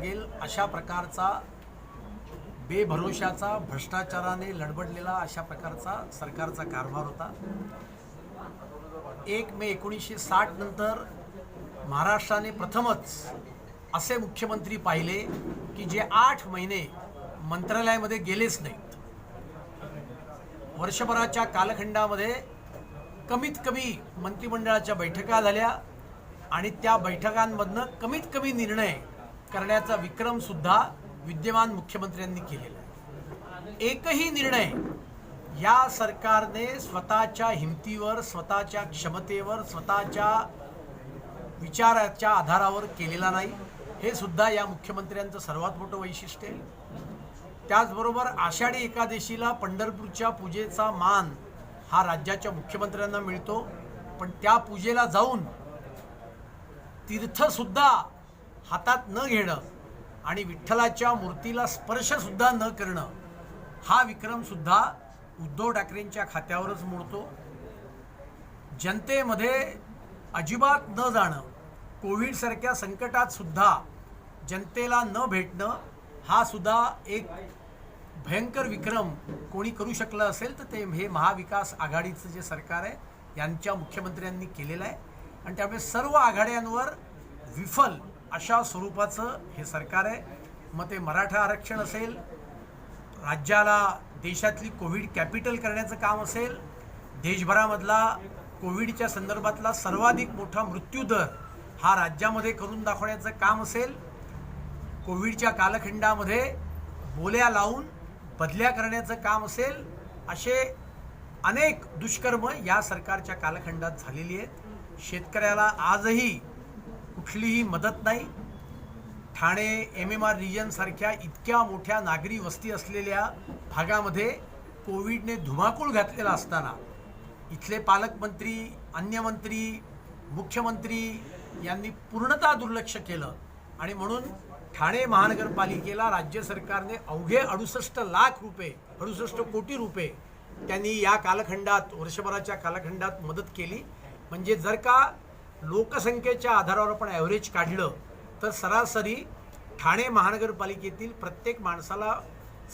लागेल अशा प्रकारचा बेभरोशाचा भ्रष्टाचाराने लडबडलेला अशा प्रकारचा सरकारचा कारभार होता. एक मे एकोणीसशे साठ नंतर महाराष्ट्राने प्रथमच असे मुख्यमंत्री पाहिले की जे आठ महिने मंत्रालयामध्ये गेलेच नाहीत. वर्षभराच्या कालखंडामध्ये कमीत कमी मंत्रिमंडळाच्या बैठका झाल्या आणि त्या बैठकांमधनं कमीत कमी निर्णय करण्याचा विक्रम सुद्धा विद्यमान मुख्यमंत्र्यांनी केलेला आहे. एकही निर्णय या सरकारने स्वतःच्या हिमतीवर स्वतःच्या क्षमतेवर स्वतःच्या विचाराच्या आधारावर केलेला नाही. हे सुद्धा या मुख्यमंत्र्यांचं सर्वात मोठं वैशिष्ट्य आहे. त्याचबरोबर आषाढी एकादशीला पंढरपूरच्या पूजेचा मान हा राज्याच्या मुख्यमंत्र्यांना मिळतो. पण त्या पूजेला जाऊन तीर्थसुद्धा हातात न घेणं आणि विठ्ठलाच्या मूर्तीला स्पर्शसुद्धा न करणं हा विक्रमसुद्धा उद्धव ठाकरेंच्या खात्यावरच मोडतो. जनतेमध्ये अजिबात न जाणं कोविडसारख्या संकटात सुद्धा जनतेला न भेटणं हा सुद्धा एक भयंकर विक्रम कोणी करू शकलं असेल तर ते हे महाविकास आघाडीचं जे सरकार आहे यांच्या मुख्यमंत्र्यांनी केलेलं आहे. आणि त्यामुळे सर्व आघाड्यांवर विफल अशा स्वरूपाचं हे सरकार आहे. मग ते मराठा आरक्षण असेल राज्याला देशातली कोविड कॅपिटल करण्याचं काम असेल देशभरामधला कोविडच्या संदर्भातला सर्वाधिक मोठा मृत्यूदर हा राज्यामध्ये करून दाखवण्याचं काम असेल. कोविडच्या कालखंडामध्ये बोल्या लावून बदल्या करण्याचं काम असेल असे अनेक दुष्कर्म या सरकारच्या कालखंडात झालेली आहेत. शेतकऱ्याला आजही कुठलीही मदत नाही. ठाणे एम एम आर रिजनसारख्या इतक्या मोठ्या नागरी वस्ती असलेल्या भागामध्ये कोविडने धुमाकूळ घातलेला असताना इथले पालकमंत्री अन्य मंत्री मुख्यमंत्री यांनी पूर्णतः दुर्लक्ष केलं आणि म्हणून ठाणे महानगरपालिकेला राज्य सरकारने अवघे अडुसष्ट लाख रुपये अडुसष्ट कोटी रुपये त्यांनी या कालखंडात वर्षभराच्या कालखंडात मदत केली. म्हणजे जर का लोकसंख्येच्या आधारावर आपण ॲव्हरेज काढलं तर सरासरी ठाणे महानगरपालिकेतील प्रत्येक माणसाला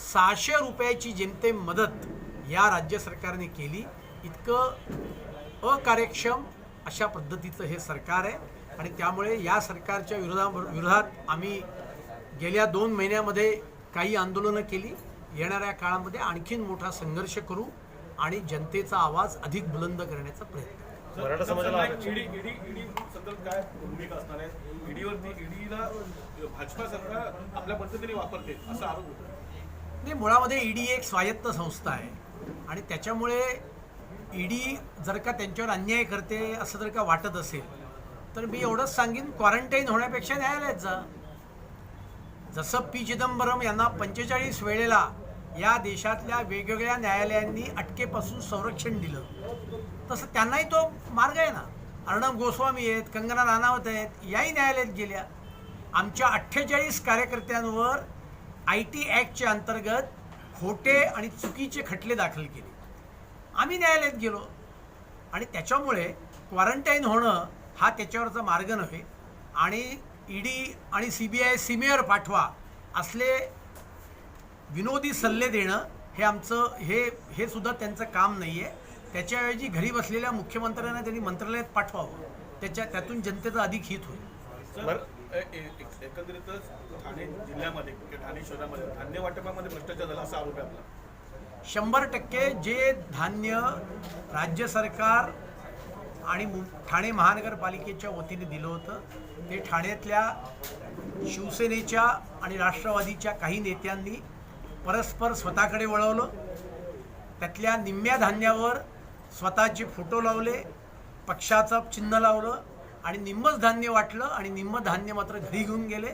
सहाशे रुपयाची जेमतेम मदत या राज्य सरकारने केली. इतकं अकार्यक्षम अशा पद्धतीचं हे सरकार आहे. आणि त्यामुळे या सरकारच्या विरोधा विरोधात आम्ही गेल्या दोन महिन्यामध्ये काही आंदोलनं केली. येणाऱ्या काळामध्ये आणखीन मोठा संघर्ष करू आणि जनतेचा आवाज अधिक बुलंद करण्याचा प्रयत्न मराठा समाजाला आरक्षण- ईडी ईडी ईडी संदर्भात काय भूमिका असणार आहे? ईडीवरती ईडीला भाजपा सरकार आपल्या पद्धतीने वापरते असा आरोप होतो नाही मुळामध्ये ईडी एक स्वायत्त संस्था आहे. आणि त्याच्यामुळे ईडी जर का त्यांच्यावर अन्याय करते असं जर का वाटत असेल तर मी एवढंच सांगेन क्वारंटाईन होण्यापेक्षा न्यायालयात जा. जसं पी चिदंबरम यांना पंचेचाळीस वेळेला या देशातल्या वेगवेगळ्या न्यायालयांनी अटकेपासून संरक्षण दिलं. तसं त्यांनाही तो मार्ग आहे ना. अर्णब गोस्वामी आहेत कंगना राणावत आहेत याही न्यायालयात गेल्या. आमच्या अठ्ठेचाळीस कार्यकर्त्यांवर आय टी ॲक्टच्या अंतर्गत खोटे आणि चुकीचे खटले दाखल केले. आम्ही न्यायालयात गेलो. आणि त्याच्यामुळे क्वारंटाईन होणं हा त्याच्यावरचा मार्ग नव्हे. आणि ईडी आणि सी बी आय सीमेवर पाठवा असले विनोदी सल्ले देणं हे आमचं हे हे सुद्धा त्यांचं काम नाही आहे त्याच्याऐवजी घरी बसलेल्या मुख्यमंत्र्यांना त्यांनी मंत्रालयात पाठवावं. त्याच्या त्यातून जनतेचं अधिक हित होईल. एकंदरीतच ठाणे जिल्ह्यामध्ये किंवा ठाणे शहरामध्ये धान्य वाटपामध्ये भ्रष्टाचार झाला असा आरोप आहे आपला. शंभर टक्के जे धान्य राज्य सरकार आणि मु ठाणे महानगरपालिकेच्या वतीने दिलं होतं ते ठाण्यातल्या शिवसेनेच्या आणि राष्ट्रवादीच्या काही नेत्यांनी परस्पर स्वतःकडे वळवलं. त्यातल्या निम्म्या धान्यावर स्वतःचे फोटो लावले पक्षाचं चिन्ह लावलं आणि निम्मच धान्य वाटलं आणि निम्म धान्य मात्र घरी घेऊन गेले.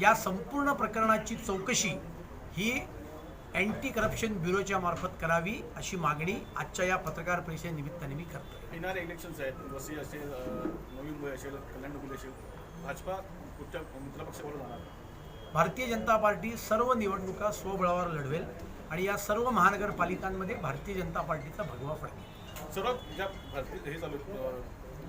या संपूर्ण प्रकरणाची चौकशी ही अँटी करप्शन ब्युरोच्या मार्फत करावी अशी मागणी आजच्या या पत्रकार परिषदेनिमित्ताने मी करतो येणारे इलेक्शन्स आहेत. वसई असेल नवी मुंबई असेल कल्याण असेल भाजपा कुठच्या मित्रपक्षाबरोबर जाणार? भारतीय जनता पार्टी सर्व निवडणुका स्वबळावर लढवेल आणि या सर्व महानगरपालिकांमध्ये भारतीय जनता पार्टीचा भगवा फडकेल. सर्वात ज्या हे चालू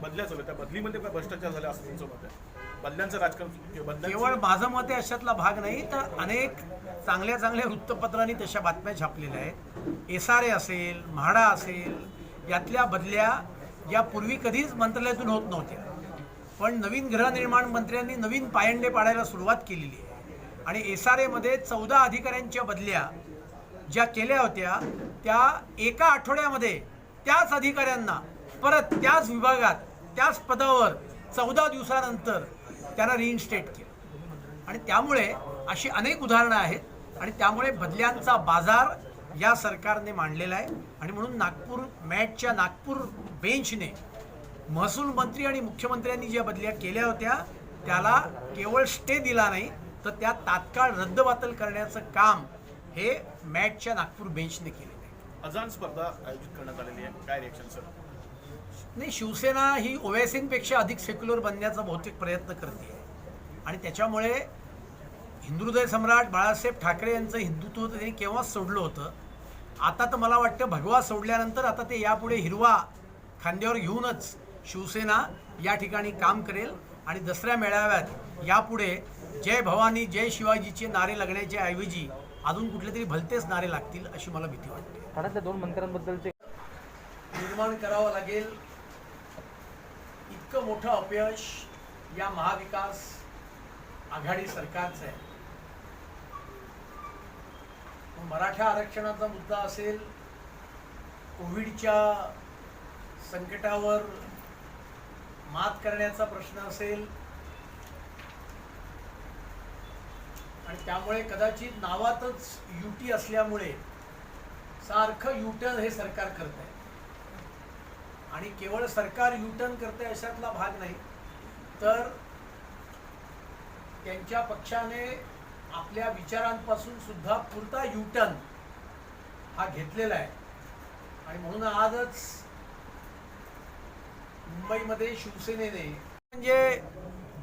बदल्या चालू त्या बदलीमध्ये काय भ्रष्टाचार झाला असं तुमचं मत आहे? बदल्यांचं राजकारण किंवा बदल्यांचं- केवळ माझं मत आहे अशातला भाग नाही तर अनेक चांगल्या चांगल्या वृत्तपत्रांनी तशा बातम्या छापलेल्या आहेत. एस आर ए असेल म्हाडा असेल यातल्या बदल्या या पूर्वी कधीच मंत्रालयातून होत नव्हत्या. पण नवीन गृहनिर्माण मंत्र्यांनी नवीन पायंडे पाडायला सुरुवात केलेली आहे. आणि एस आर एमध्ये चौदा अधिकाऱ्यांच्या बदल्या ज्या केल्या होत्या त्या एका आठवड्यामध्ये त्याच अधिकाऱ्यांना परत त्याच विभागात त्याच पदावर चौदा दिवसानंतर त्यांना रिइन्स्टेट केलं. आणि त्यामुळे अशी अनेक उदाहरणं आहेत आणि त्यामुळे बदल्यांचा बाजार या सरकारने मांडलेला आहे. आणि म्हणून नागपूर मॅटच्या नागपूर बेंचने महसूल मंत्री आणि मुख्यमंत्र्यांनी ज्या बदल्या केल्या होत्या त्याला केवळ स्टे दिला नाही तर त्या तात्काळ रद्दबातल करण्याचं काम हे मॅटच्या नागपूर बेंचने केलेलं आहे. अजान स्पर्धा आयोजित करण्यात आलेली आहे. काय रिएक्शन सर नाही शिवसेना ही ओवैसींपेक्षा अधिक सेक्युलर बनण्याचा बहुतेक प्रयत्न करते. आणि त्याच्यामुळे हिंदुहृदय सम्राट बाळासाहेब ठाकरे यांचं हिंदुत्व त्यांनी केव्हाच सोडलं होतं? आता तर मला वाटतं भगवा सोडल्यानंतर आता ते यापुढे हिरवा खांद्यावर घेऊनच शिवसेना या ठिकाणी काम करेल आणि दसऱ्या मेळाव्यात यापुढे जय भवानी जय शिवाजीचे नारे लागण्याच्या ऐवजी अजून कुठले तरी भलतेच नारे लागतील अशी मला भीती वाटते. ठाण्यातल्या दोन मंत्र्यांबद्दलचे निर्माण करावं लागेल इतकं मोठं अपयश या महाविकास आघाडी सरकारचं आहे. मराठा आरक्षणाचा मुद्दा असेल कोविडच्या संकटावर मात करण्याचा प्रश्न असेल आणि त्यामुळे कदाचित नावातच युटी असल्यामुळे सारखं युटर्न हे सरकार करत आहे. आणि केवळ सरकार युटर्न करते अशातला भाग नाही तर त्यांच्या पक्षाने आपल्या विचारांपासून सुद्धा पुरता युटर्न हा घेतलेला आहे. आणि म्हणून आजच मुंबईमध्ये शिवसेनेने म्हणजे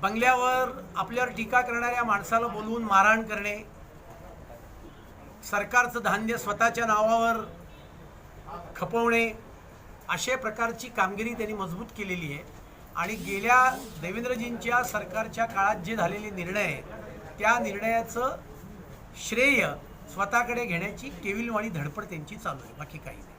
बंगल्यावर आपल्यावर टीका करणाऱ्या माणसाला बोलवून मारहाण करणे सरकारचं धान्य स्वतःच्या नावावर खपवणे अशा प्रकारची कामगिरी त्यांनी मजबूत केलेली आहे. आणि गेल्या देवेंद्रजींच्या सरकारच्या काळात जे झालेले निर्णय आहेत त्या निर्णयाचं श्रेय स्वतःकडे घेण्याची केविलवाणी धडपड त्यांची चालू आहे. बाकी काही नाही.